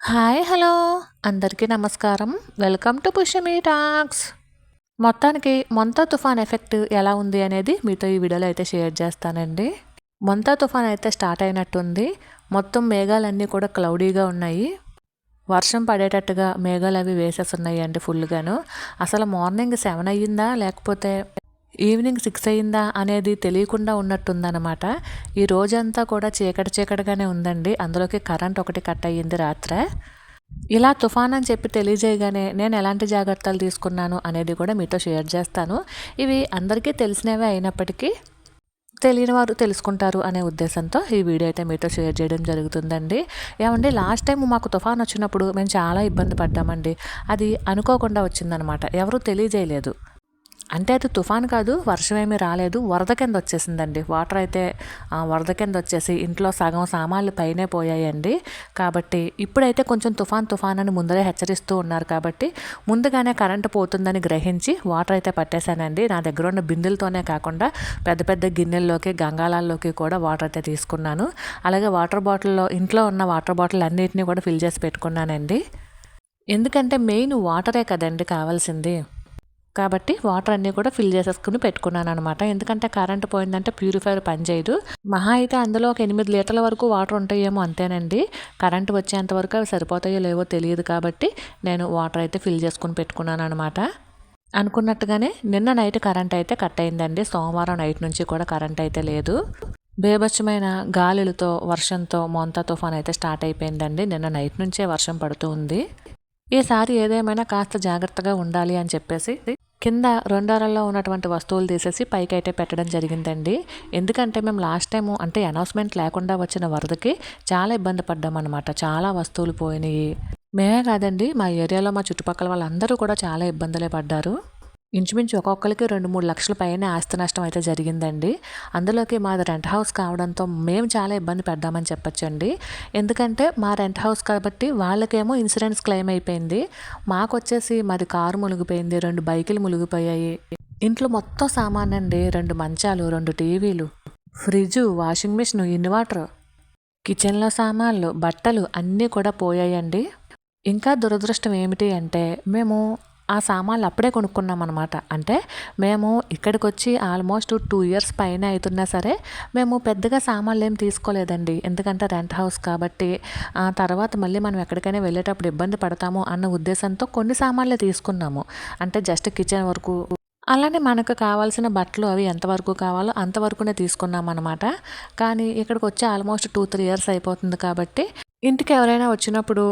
Hi hello. అందరికీ నమస్కారం. Welcome to Pushyami talks. మొత్తానికి మొంత తుఫాన్ ఎఫెక్ట్ ఎలా ఉంది అనేది మీతో ఈ వీడియోలో అయితే షేర్ చేస్తానండి. మొంత తుఫాన్ అయితే స్టార్ట్ అయినట్టుంది. మొత్తం మేఘాలన్నీ కూడా క్లౌడీగా ఉన్నాయి. వర్షం పడేటట్టుగా మేఘాలు అవి వేసేస్తున్నాయి అండి ఫుల్గాను అసలు మార్నింగ్ సెవెన్ అయ్యిందా? లేకపోతే ఈవినింగ్ సిక్స్ అయిందా అనేది తెలియకుండా ఉన్నట్టుందనమాట ఈ రోజంతా కూడా చీకటి చీకటిగానే ఉందండి. అందులోకి కరెంట్ ఒకటి కట్ అయ్యింది రాత్రే. ఇలా తుఫాన్ అని చెప్పి తెలియజేయగానే నేను ఎలాంటి జాగ్రత్తలు తీసుకున్నాను అనేది కూడా మీతో షేర్ చేస్తాను. ఇవి అందరికీ తెలిసినవే అయినప్పటికీ తెలియని వారు తెలుసుకుంటారు అనే ఉద్దేశంతో ఈ వీడియో అయితే మీతో షేర్ చేయడం జరుగుతుందండి. ఏమండి లాస్ట్ టైం మాకు తుఫాన్ వచ్చినప్పుడు మేము చాలా ఇబ్బంది పడ్డామండి. అది అనుకోకుండా వచ్చిందనమాట ఎవరూ తెలియజేయలేదు. అంటే అది తుఫాన్ కాదు వర్షం ఏమీ రాలేదు. వరద కింద వచ్చేసిందండి. వాటర్ అయితే వరద కింద వచ్చేసి ఇంట్లో సగం సామాన్లు పైనే పోయాయండి. కాబట్టి ఇప్పుడైతే కొంచెం తుఫాన్ తుఫాన్ అని ముందరే హెచ్చరిస్తూ ఉన్నారు కాబట్టి ముందుగానే కరెంటు పోతుందని గ్రహించి వాటర్ అయితే పట్టేశానండి. నా దగ్గర ఉన్న బిందెలతోనే కాకుండా పెద్ద పెద్ద గిన్నెల్లోకి గంగాళాల్లోకి కూడా వాటర్ అయితే తీసుకున్నాను. అలాగే వాటర్ బాటిల్లో ఇంట్లో ఉన్న వాటర్ బాటిల్ అన్నిటినీ కూడా ఫిల్ చేసి పెట్టుకున్నానండి. ఎందుకంటే మెయిన్ వాటరే కదండి కావాల్సింది. కాబట్టి వాటర్ అన్నీ కూడా ఫిల్ చేసేసుకుని పెట్టుకున్నాను అనమాట ఎందుకంటే కరెంట్ పోయిందంటే ప్యూరిఫైర్ పనిచేయదు మహా అయితే అందులో ఒక ఎనిమిది లీటర్ల వరకు వాటర్ ఉంటాయేమో అంతేనండి. కరెంట్ వచ్చేంత వరకు అవి సరిపోతాయో లేవో తెలియదు కాబట్టి నేను వాటర్ అయితే ఫిల్ చేసుకుని పెట్టుకున్నాను అనమాట అనుకున్నట్టుగానే నిన్న నైట్ కరెంట్ అయితే కట్ అయిందండి. సోమవారం నైట్ నుంచి కూడా కరెంట్ అయితే లేదు. బేభత్సమైన గాలులతో వర్షంతో మొంత తుఫాన్ అయితే స్టార్ట్ అయిపోయిందండి. నిన్న నైట్ నుంచే వర్షం పడుతూ ఉంది. ఈసారి ఏదేమైనా కాస్త జాగ్రత్తగా ఉండాలి అని చెప్పేసి కింద రెండారల్లో ఉన్నటువంటి వస్తువులు తీసేసి పైకి అయితే పెట్టడం జరిగిందండి. ఎందుకంటే మేము లాస్ట్ టైము అంటే అనౌన్స్మెంట్ లేకుండా వచ్చిన వరదకి చాలా ఇబ్బంది పడ్డామన్నమాట చాలా వస్తువులు పోయినాయి. మేమే కాదండి మా ఏరియాలో మా చుట్టుపక్కల వాళ్ళందరూ కూడా చాలా ఇబ్బందులే పడ్డారు. ఇంచుమించు ఒక్కొక్కరికి రెండు మూడు లక్షల పైన ఆస్తి నష్టం అయితే జరిగిందండి. అందులోకి మాది రెంట్ హౌస్ కావడంతో మేము చాలా ఇబ్బంది పడ్డామని చెప్పచ్చండి. ఎందుకంటే మా రెంట్ హౌస్ కాబట్టి వాళ్ళకేమో ఇన్సూరెన్స్ క్లెయిమ్ అయిపోయింది. మాకు వచ్చేసి మాది కారు మునిగిపోయింది రెండు బైకులు మునిగిపోయాయి. ఇంట్లో మొత్తం సామాన్ అండి రెండు మంచాలు రెండు టీవీలు ఫ్రిడ్జు వాషింగ్ మిషన్ ఇన్వర్టర్ కిచెన్లో సామాన్లు బట్టలు అన్నీ కూడా పోయాయండి. ఇంకా దురదృష్టం ఏమిటి అంటే మేము ఆ సామాన్లు అప్పుడే కొనుక్కున్నాం అనమాట అంటే మేము ఇక్కడికి వచ్చి ఆల్మోస్ట్ టూ ఇయర్స్ పైన అవుతున్నా సరే మేము పెద్దగా సామాన్లు ఏం తీసుకోలేదండి. ఎందుకంటే రెంట్ హౌస్ కాబట్టి ఆ తర్వాత మళ్ళీ మనం ఎక్కడికైనా వెళ్ళేటప్పుడు ఇబ్బంది పడతాము అన్న ఉద్దేశంతో కొన్ని సామాన్లు తీసుకున్నాము. అంటే జస్ట్ కిచెన్ వరకు. అలానే మనకు కావాల్సిన బట్టలు అవి ఎంతవరకు కావాలో అంతవరకునే తీసుకున్నాం అనమాట కానీ ఇక్కడికి వచ్చి ఆల్మోస్ట్ టూ త్రీ ఇయర్స్ అయిపోతుంది కాబట్టి ఇంటికి ఎవరైనా వచ్చినప్పుడు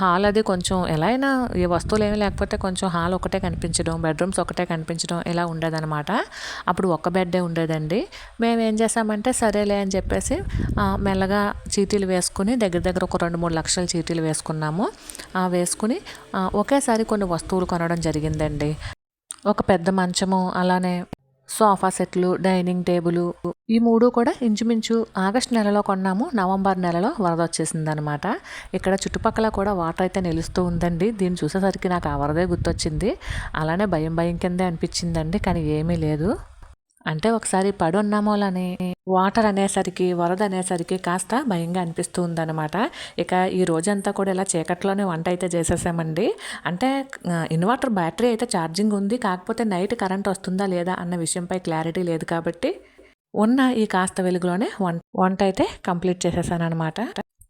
హాల్ అది కొంచెం ఎలా అయినా ఏ వస్తువులు ఏమీ లేకపోతే కొంచెం హాల్ ఒకటే కనిపించడం బెడ్రూమ్స్ ఒకటే కనిపించడం ఇలా ఉండేదన్నమాట. అప్పుడు ఒక్క బెడ్డే ఉండేదండి. మేము ఏం చేసామంటే సరేలే అని చెప్పేసి మెల్లగా చీటీలు వేసుకుని దగ్గర దగ్గర ఒక రెండు మూడు లక్షల చీటీలు వేసుకున్నాము. వేసుకుని ఒకేసారి కొన్ని వస్తువులు కొనడం జరిగిందండి. ఒక పెద్ద మంచము అలానే సోఫా సెట్లు డైనింగ్ టేబుల్ ఈ మూడు కూడా ఇంచుమించు ఆగస్ట్ నెలలో కొన్నాము. నవంబర్ నెలలో వరద వచ్చేసింది అనమాట ఇక్కడ చుట్టుపక్కల కూడా వాటర్ అయితే నిలుస్తూ ఉందండి. దీన్ని చూసేసరికి నాకు ఆ వరదే గుర్తొచ్చింది. అలానే భయం భయం కిందే అనిపించిందండి కానీ ఏమీ లేదు. అంటే ఒకసారి పడి వాటర్ అనేసరికి వరద అనేసరికి కాస్త భయంగా అనిపిస్తూ ఉందనమాట ఇక ఈ రోజంతా కూడా ఇలా చీకట్లోనే వంట అయితే చేసేసామండి. అంటే ఇన్వర్టర్ బ్యాటరీ అయితే ఛార్జింగ్ ఉంది కాకపోతే నైట్ కరెంట్ వస్తుందా లేదా అన్న విషయంపై క్లారిటీ లేదు కాబట్టి ఉన్న ఈ కాస్త వెలుగులోనే వంట వంట అయితే కంప్లీట్ చేసేసాను అనమాట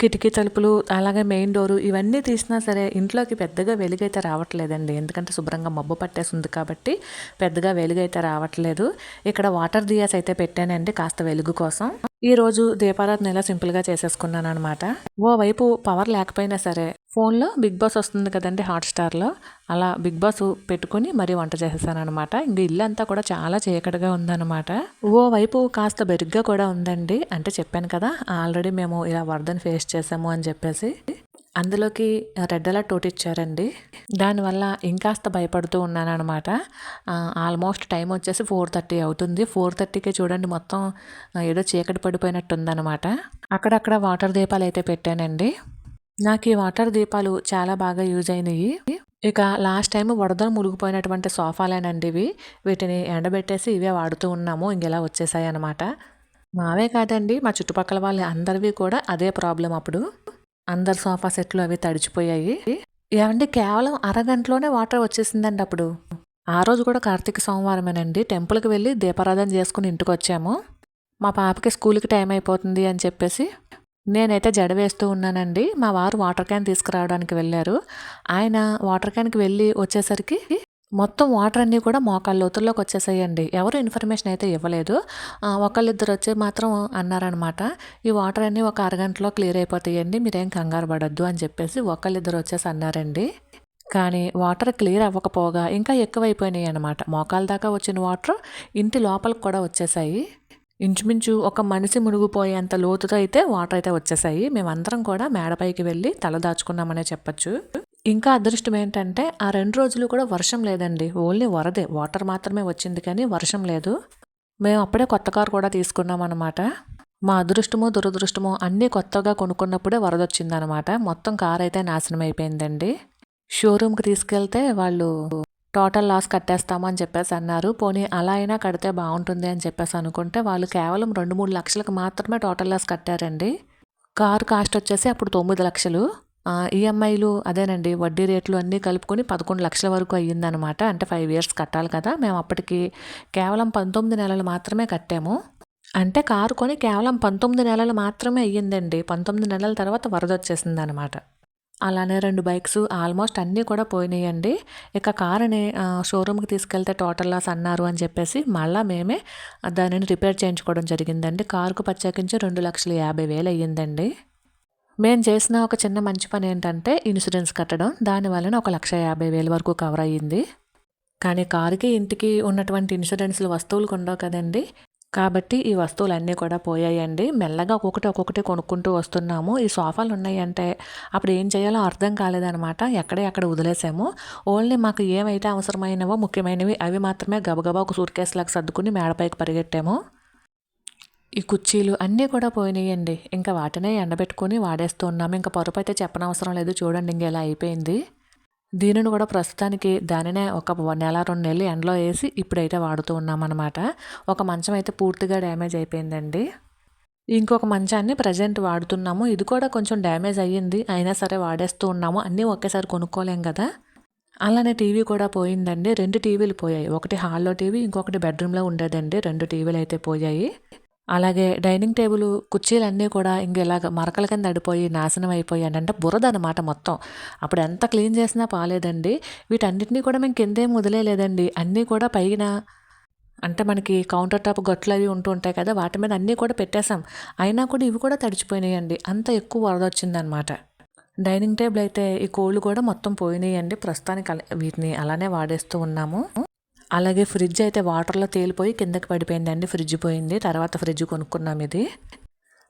కిటికీ తలుపులు అలాగే మెయిన్ డోరు ఇవన్నీ తీసినా సరే ఇంట్లోకి పెద్దగా వెలుగైతే రావట్లేదండి. ఎందుకంటే శుభ్రంగా మబ్బు పట్టేసింది కాబట్టి పెద్దగా వెలుగైతే రావట్లేదు. ఇక్కడ వాటర్ దియాస్ అయితే పెట్టానండి కాస్త వెలుగు కోసం. ఈరోజు దీపారాధన ఇలా సింపుల్గా చేసేసుకున్నాను అనమాట ఓవైపు పవర్ లేకపోయినా సరే ఫోన్లో బిగ్ బాస్ వస్తుంది కదండి హాట్స్టార్లో అలా బిగ్ బాస్ పెట్టుకుని మరీ వంట చేసేసాను అనమాట ఇంక ఇల్లు అంతా కూడా చాలా చీకటిగా ఉందన్నమాట. ఓవైపు కాస్త బెరుగ్గా కూడా ఉందండి. అంటే చెప్పాను కదా ఆల్రెడీ మేము ఇలా వరదని ఫేస్ చేసాము అని చెప్పేసి అందులోకి రెడ్ అలర్ట్ టోట్ ఇచ్చారండి. దానివల్ల ఇంకాస్త భయపడుతూ ఉన్నాను అనమాట ఆల్మోస్ట్ టైం వచ్చేసి ఫోర్ థర్టీ అవుతుంది. ఫోర్ థర్టీకే చూడండి మొత్తం ఏదో చీకటి పడిపోయినట్టు ఉందన్నమాట. అక్కడక్కడ వాటర్ దీపాలు అయితే పెట్టానండి. నాకు ఈ వాటర్ దీపాలు చాలా బాగా యూజ్ అయినాయి. ఇక లాస్ట్ టైం వడదలు మునిగిపోయినటువంటి సోఫాలేనండి ఇవి. వీటిని ఎండబెట్టేసి ఇవే వాడుతూ ఉన్నాము. ఇంకెలా వచ్చేసాయి అనమాట మావే కాదండి మా చుట్టుపక్కల వాళ్ళ అందరివి కూడా అదే ప్రాబ్లం అప్పుడు. అందరు సోఫా సెట్లు అవి తడిచిపోయాయి. ఏమండి కేవలం అరగంటలోనే వాటర్ వచ్చేసిందండి అప్పుడు. ఆ రోజు కూడా కార్తీక సోమవారమేనండి. టెంపుల్కి వెళ్ళి దీపారాధన చేసుకుని ఇంటికి వచ్చాము. మా పాపకి స్కూల్కి టైం అయిపోతుంది అని చెప్పేసి నేనైతే జడ వేస్తూ ఉన్నానండి. మా వారు వాటర్ క్యాన్ తీసుకురావడానికి వెళ్ళారు. ఆయన వాటర్ క్యాన్కి వెళ్ళి వచ్చేసరికి మొత్తం వాటర్ అన్నీ కూడా మోకాళ్ళ లోతుల్లోకి వచ్చేసాయండి. ఎవరు ఇన్ఫర్మేషన్ అయితే ఇవ్వలేదు. ఒకళ్ళిద్దరు వచ్చి మాత్రం అన్నారనమాట ఈ వాటర్ అన్నీ ఒక అరగంటలో క్లియర్ అయిపోతాయండి మీరేం కంగారు పడద్దు అని చెప్పేసి ఒకళ్ళిద్దరు వచ్చేసి అన్నారండి. కానీ వాటర్ క్లియర్ అవ్వకపోగా ఇంకా ఎక్కువైపోయినాయి అనమాట మోకాల దాకా వచ్చిన వాటర్ ఇంటి లోపలికి కూడా వచ్చేసాయి. ఇంచుమించు ఒక మనిషి మునిగిపోయేంత లోతుతో అయితే వాటర్ అయితే వచ్చేసాయి. మేమందరం కూడా మేడపైకి వెళ్ళి తల దాచుకున్నామనే చెప్పొచ్చు. ఇంకా అదృష్టం ఏంటంటే ఆ రెండు రోజులు కూడా వర్షం లేదండి. ఓన్లీ వరదే. వాటర్ మాత్రమే వచ్చింది కానీ వర్షం లేదు. మేము అప్పుడే కొత్త కారు కూడా తీసుకున్నాం అనమాట మా అదృష్టమో దురదృష్టమో అన్నీ కొత్తగా కొనుక్కున్నప్పుడే వరదొచ్చిందనమాట మొత్తం కార్ అయితే నాశనం అయిపోయిందండి. షోరూమ్కి తీసుకెళ్తే వాళ్ళు టోటల్ లాస్ కట్టేస్తామని చెప్పేసి అన్నారు. పోనీ అలా అయినా కడితే బాగుంటుంది అని చెప్పేసి అనుకుంటే వాళ్ళు కేవలం రెండు మూడు లక్షలకు మాత్రమే టోటల్ లాస్ కట్టారండి. కారు కాస్ట్ వచ్చేసి అప్పుడు తొమ్మిది లక్షలు. ఈఎంఐలు అదేనండి వడ్డీ రేట్లు అన్నీ కలుపుకొని పదకొండు లక్షల వరకు అయ్యిందనమాట. అంటే ఫైవ్ ఇయర్స్ కట్టాలి కదా. మేము అప్పటికి కేవలం పంతొమ్మిది నెలలు మాత్రమే కట్టాము. అంటే కారు కొని కేవలం పంతొమ్మిది నెలలు మాత్రమే అయ్యిందండి. పంతొమ్మిది నెలల తర్వాత వరద వచ్చేసింది అనమాట అలానే రెండు బైక్స్ ఆల్మోస్ట్ అన్నీ కూడా పోయినాయండి. ఇక కారుని షోరూమ్కి తీసుకెళ్తే టోటల్ లాస్ అన్నారు అని చెప్పేసి మళ్ళీ మేమే దానిని రిపేర్ చేయించుకోవడం జరిగిందండి. కారుకు ప్రత్యేకించి రెండు లక్షల యాభై వేలు అయ్యిందండి. మేము చేసిన ఒక చిన్న మంచి పని ఏంటంటే ఇన్సూరెన్స్ కట్టడం. దాని వలన ఒక లక్ష యాభై వేల వరకు కవర్ అయ్యింది. కానీ కారుకి ఇంటికి ఉన్నటువంటి ఇన్సూరెన్స్లు వస్తువులు ఉండవు కదండి. కాబట్టి ఈ వస్తువులు అన్నీ కూడా పోయాయండి. మెల్లగా ఒక్కొక్కటి ఒక్కొక్కటి కొనుక్కుంటూ వస్తున్నాము. ఈ సోఫాలు ఉన్నాయంటే అప్పుడు ఏం చేయాలో అర్థం కాలేదనమాట ఎక్కడే అక్కడ వదిలేసాము. ఓన్లీ మాకు ఏమైతే అవసరమైనవో ముఖ్యమైనవి అవి మాత్రమే గబగబా ఒక సూట్ కేసులకు సర్దుకుని మేడపైకి పరిగెట్టాము. ఈ కుర్చీలు అన్నీ కూడా పోయినాయండి. ఇంకా వాటినే ఎండబెట్టుకొని వాడేస్తూ ఉన్నాము. ఇంకా పొరపు అయితే చెప్పనవసరం లేదు. చూడండి ఇంక ఎలా అయిపోయింది. దీనిని కూడా ప్రస్తుతానికి దానినే ఒక నెల రెండు నెలలు ఎండలో వేసి ఇప్పుడైతే వాడుతూ ఉన్నామన్నమాట. ఒక మంచం అయితే పూర్తిగా డ్యామేజ్ అయిపోయిందండి. ఇంకొక మంచాన్ని ప్రజెంట్ వాడుతున్నాము. ఇది కూడా కొంచెం డ్యామేజ్ అయ్యింది. అయినా సరే వాడేస్తూ ఉన్నాము. అన్నీ ఒకేసారి కొనుక్కోలేం కదా. అలానే టీవీ కూడా పోయిందండి. రెండు టీవీలు పోయాయి. ఒకటి హాల్లో టీవీ ఇంకొకటి బెడ్రూమ్లో ఉండేదండి. రెండు టీవీలు అయితే పోయాయి. అలాగే డైనింగ్ టేబుల్ కుర్చీలన్నీ కూడా ఇంకెలాగ మరకల కింద అడిపోయి నాశనం అయిపోయాయి అంటే బురద అనమాట మొత్తం. అప్పుడు ఎంత క్లీన్ చేసినా పాలేదండి. వీటన్నిటినీ కూడా మేము కిందేం వదిలేదండి అన్నీ కూడా పైన అంటే మనకి కౌంటర్ టాప్ గట్లు అవి ఉంటూ ఉంటాయి కదా వాటి మీద అన్నీ కూడా పెట్టేశాం. అయినా కూడా ఇవి కూడా తడిచిపోయినాయండి. అంత ఎక్కువ వరద వచ్చిందనమాట. డైనింగ్ టేబుల్ అయితే ఈ కోళ్ళు కూడా మొత్తం పోయినాయండి. ప్రస్తుతానికి అలా- వీటిని అలానే వాడేస్తూ ఉన్నాము. అలాగే ఫ్రిడ్జ్ అయితే వాటర్లో తేలిపోయి కిందకి పడిపోయిందండి. ఫ్రిడ్జ్ పోయింది. తర్వాత ఫ్రిడ్జ్ కొనుక్కున్నాం ఇది.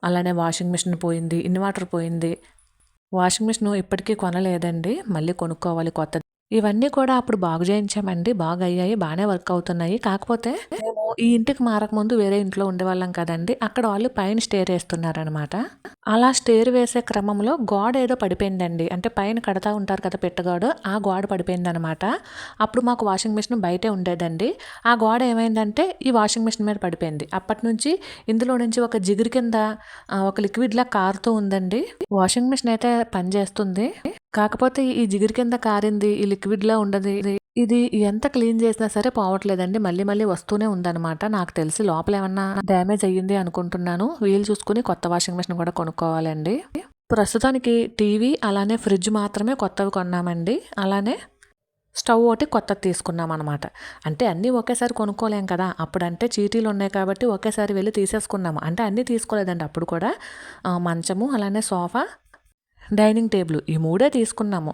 అలానే వాషింగ్ మిషన్ పోయింది. ఇన్వర్టర్ పోయింది. వాషింగ్ మిషన్ ఇప్పటికీ కొనలేదండి. మళ్ళీ కొనుక్కోవాలి కొత్తది. ఇవన్నీ కూడా అప్పుడు బాగు చేయించామండి. బాగా అయ్యాయి బాగానే వర్క్ అవుతున్నాయి. కాకపోతే మేము ఈ ఇంటికి మారకముందు వేరే ఇంట్లో ఉండేవాళ్ళం కదండి. అక్కడ వాళ్ళు పైన స్టేర్ వేస్తున్నారనమాట అలా స్టేర్ వేసే క్రమంలో గోడ ఏదో పడిపోయిందండి. అంటే పైన కడతా ఉంటారు కదా పెట్టగాడు ఆ గోడ పడిపోయిందనమాట అప్పుడు మాకు వాషింగ్ మిషన్ బయటే ఉండేదండి. ఆ గోడ ఏమైందంటే ఈ వాషింగ్ మిషన్ మీద పడిపోయింది. అప్పటి నుంచి ఇందులో నుంచి ఒక జిగురు కింద ఒక లిక్విడ్లా కారుతూ ఉందండి. వాషింగ్ మిషన్ అయితే పనిచేస్తుంది. కాకపోతే ఈ జిగురు కింద కారింది ఈ లిక్విడ్లా ఉండదు. ఇది ఎంత క్లీన్ చేసినా సరే పోవట్లేదండి. మళ్ళీ మళ్ళీ వస్తూనే ఉందన్నమాట. నాకు తెలిసి లోపల ఏమన్నా డ్యామేజ్ అయ్యింది అనుకుంటున్నాను. వీలు చూసుకుని కొత్త వాషింగ్ మిషన్ కూడా కొనుక్కోవాలండి. ప్రస్తుతానికి టీవీ అలానే ఫ్రిడ్జ్ మాత్రమే కొత్తవి కొన్నామండి. అలానే స్టవ్ ఒకటి కొత్తది తీసుకున్నాం అనమాట అంటే అన్నీ ఒకేసారి కొనుక్కోలేం కదా. అప్పుడంటే చీటీలు ఉన్నాయి కాబట్టి ఒకేసారి వెళ్ళి తీసేసుకున్నాము. అంటే అన్నీ తీసుకోలేదండి అప్పుడు కూడా. మంచము అలానే సోఫా డైనింగ్ టేబుల్ ఈ మూడే తీసుకున్నాము.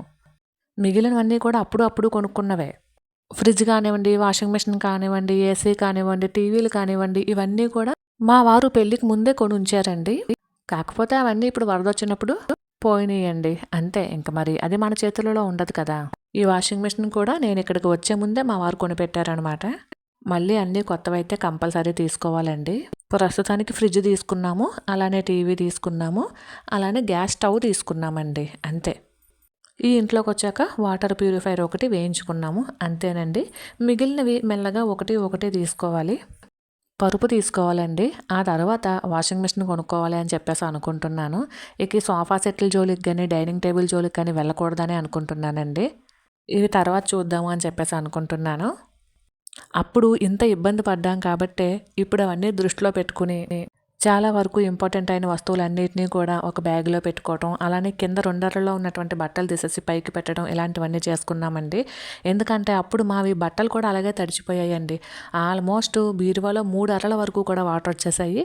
మిగిలినవన్నీ కూడా అప్పుడు అప్పుడు కొనుక్కున్నవే. ఫ్రిడ్జ్ కానివ్వండి వాషింగ్ మిషన్ కానివ్వండి ఏసీ కానివ్వండి టీవీలు కానివ్వండి ఇవన్నీ కూడా మా వారు పెళ్ళికి ముందే కొని ఉంచారండి కాకపోతే అవన్నీ ఇప్పుడు వరద వచ్చినప్పుడు పోయినాయండి. అంతే ఇంక మరి అది మన చేతులలో ఉండదు కదా. ఈ వాషింగ్ మిషన్ కూడా నేను ఇక్కడికి వచ్చే ముందే మా వారు కొనిపెట్టారనమాట మళ్ళీ అన్నీ కొత్తవైతే కంపల్సరీ తీసుకోవాలండి. ప్రస్తుతానికి ఫ్రిడ్జ్ తీసుకున్నాము అలానే టీవీ తీసుకున్నాము అలానే గ్యాస్ స్టవ్ తీసుకున్నామండి. అంతే. ఈ ఇంట్లోకి వచ్చాక వాటర్ ప్యూరిఫైర్ ఒకటి వేయించుకున్నాము. అంతేనండి. మిగిలినవి మెల్లగా ఒకటి ఒకటి తీసుకోవాలి. పరుపు తీసుకోవాలండి. ఆ తర్వాత వాషింగ్ మిషన్ కొనుక్కోవాలి అని చెప్పేసి అనుకుంటున్నాను. ఇక ఈ సోఫా సెట్ల జోలికి కానీ డైనింగ్ టేబుల్ జోలికి కానీ వెళ్ళకూడదని అనుకుంటున్నానండి. ఇవి తర్వాత చూద్దాము అని చెప్పేసి అనుకుంటున్నాను. అప్పుడు ఇంత ఇబ్బంది పడ్డాం కాబట్టే ఇప్పుడు అవన్నీ దృష్టిలో పెట్టుకుని చాలా వరకు ఇంపార్టెంట్ అయిన వస్తువులన్నిటినీ కూడా ఒక బ్యాగ్లో పెట్టుకోవటం అలానే కింద రెండరలో ఉన్నటువంటి బట్టలు తీసేసి పైకి పెట్టడం ఇలాంటివన్నీ చేసుకున్నామండి. ఎందుకంటే అప్పుడు మావి బట్టలు కూడా అలాగే తడిచిపోయాయండి. ఆల్మోస్ట్ బీరువాలో మూడు అరల వరకు కూడా వాటర్ వచ్చేసాయి.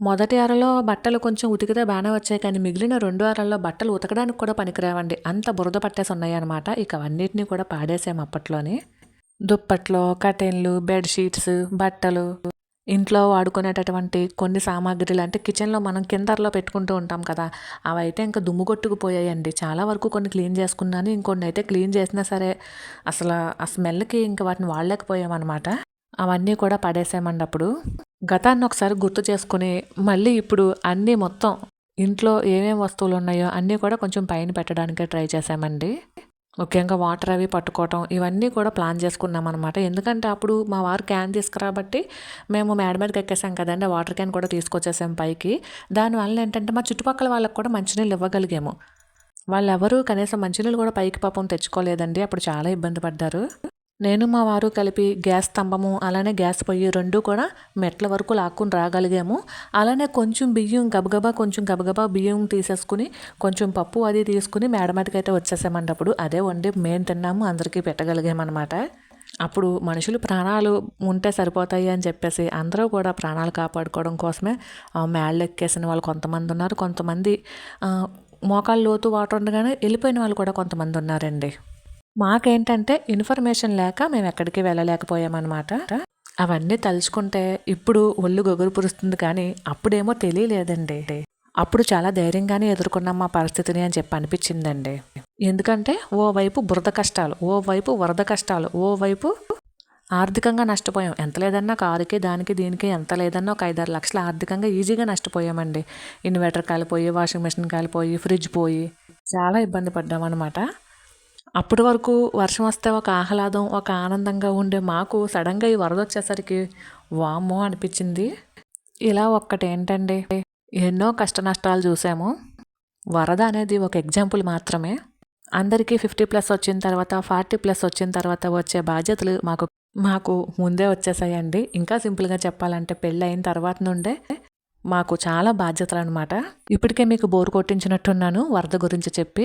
మొదటి అరలో బట్టలు కొంచెం ఉతికితే బాగానే వచ్చాయి కానీ మిగిలిన రెండు అరల్లో బట్టలు ఉతకడానికి కూడా పనికిరావండి. అంత బురద పట్టేసి ఉన్నాయన్నమాట. ఇక అవన్నిటినీ కూడా పాడేసాము అప్పట్లోనే. దుప్పట్లు కటెన్లు బెడ్షీట్స్ బట్టలు. ఇంట్లో వాడుకునేటటువంటి కొన్ని సామాగ్రిలు అంటే కిచెన్లో మనం కిందర్లో పెట్టుకుంటూ ఉంటాం కదా అవైతే ఇంకా దుమ్ము కొట్టుకుపోయాయండి. చాలా వరకు కొన్ని క్లీన్ చేసుకున్నాను ఇంకొన్ని అయితే క్లీన్ చేసినా సరే అసలు ఆ స్మెల్కి ఇంకా వాటిని వాడలేకపోయామన్నమాట. అవన్నీ కూడా పడేసామండి అప్పుడు గతాన్ని ఒకసారి గుర్తు చేసుకుని మళ్ళీ ఇప్పుడు అన్నీ మొత్తం ఇంట్లో ఏమేమి వస్తువులు ఉన్నాయో అన్నీ కూడా కొంచెం పైన పెట్టడానికి ట్రై చేసామండి. ముఖ్యంగా వాటర్ అవి పట్టుకోవటం ఇవన్నీ కూడా ప్లాన్ చేసుకున్నాం అనమాట ఎందుకంటే అప్పుడు మా వారు క్యాన్ తీసుకురాబట్టి మేము మేడ మీదకి ఎక్కేసాం కదండి వాటర్ క్యాన్ కూడా తీసుకొచ్చేసాం పైకి. దానివల్ల ఏంటంటే మా చుట్టుపక్కల వాళ్ళకి కూడా మంచినీళ్ళు ఇవ్వగలిగాము. వాళ్ళెవరూ కనీసం మంచినీళ్ళు కూడా పైకి పాపం తెచ్చుకోలేదండి అప్పుడు చాలా ఇబ్బంది పడ్డారు. నేను మా వారు కలిపి గ్యాస్ స్తంభము అలానే గ్యాస్ పొయ్యి రెండు కూడా మెట్ల వరకు లాక్కుని రాగలిగాము. అలానే కొంచెం బియ్యం గబగబా కొంచెం గబగబా బియ్యం తీసేసుకుని కొంచెం పప్పు అది తీసుకుని మేడ మీదకి వచ్చేసామండి అప్పుడు అదే వండి మేము తిన్నాము అందరికీ పెట్టగలిగామన్నమాట. అప్పుడు మనుషులు ప్రాణాలు ఉంటే సరిపోతాయి అని చెప్పేసి అందరూ కూడా ప్రాణాలు కాపాడుకోవడం కోసమే మేళ్ళు ఎక్కేసిన వాళ్ళు కొంతమంది ఉన్నారు. కొంతమంది మోకాళ్ళు లోతు వాటర్ ఉండగానే వెళ్ళిపోయిన వాళ్ళు కూడా కొంతమంది ఉన్నారండి. మాకేంటంటే ఇన్ఫర్మేషన్ లేక మేము ఎక్కడికి వెళ్ళలేకపోయామన్నమాట. అవన్నీ తలుచుకుంటే ఇప్పుడు ఒళ్ళు గొగురు పురుస్తుంది కానీ అప్పుడేమో తెలియలేదండి. అప్పుడు చాలా ధైర్యంగానే ఎదుర్కొన్నాం మా పరిస్థితిని అని చెప్పి అనిపించిందండి. ఎందుకంటే ఓవైపు బురద కష్టాలు ఓవైపు వరద కష్టాలు ఓవైపు ఆర్థికంగా నష్టపోయాం. ఎంత లేదన్నా కారుకి దానికి దీనికి ఎంత లేదన్నా ఒక ఐదారు లక్షలు ఆర్థికంగా ఈజీగా నష్టపోయామండి. ఇన్వర్టర్ కాలిపోయి వాషింగ్ మిషన్ కాలిపోయి ఫ్రిడ్జ్ పోయి చాలా ఇబ్బంది పడ్డామన్నమాట. అప్పటి వరకు వర్షం వస్తే ఒక ఆహ్లాదం ఒక ఆనందంగా ఉండే మాకు సడన్గా ఈ వరద వచ్చేసరికి వామ్మో అనిపించింది. ఇలా ఒక్కటేంటండి ఎన్నో కష్ట నష్టాలు చూసాము. వరద అనేది ఒక ఎగ్జాంపుల్ మాత్రమే. అందరికీ ఫిఫ్టీ ప్లస్ వచ్చిన తర్వాత ఫార్టీ ప్లస్ వచ్చిన తర్వాత వచ్చే బాధ్యతలు మాకు మాకు ముందే వచ్చేసాయండి. ఇంకా సింపుల్గా చెప్పాలంటే పెళ్ళి అయిన తర్వాత నుండే మాకు చాలా బాధ్యతలు అనమాట ఇప్పటికే మీకు బోరు కొట్టించినట్టున్నాను వరద గురించి చెప్పి.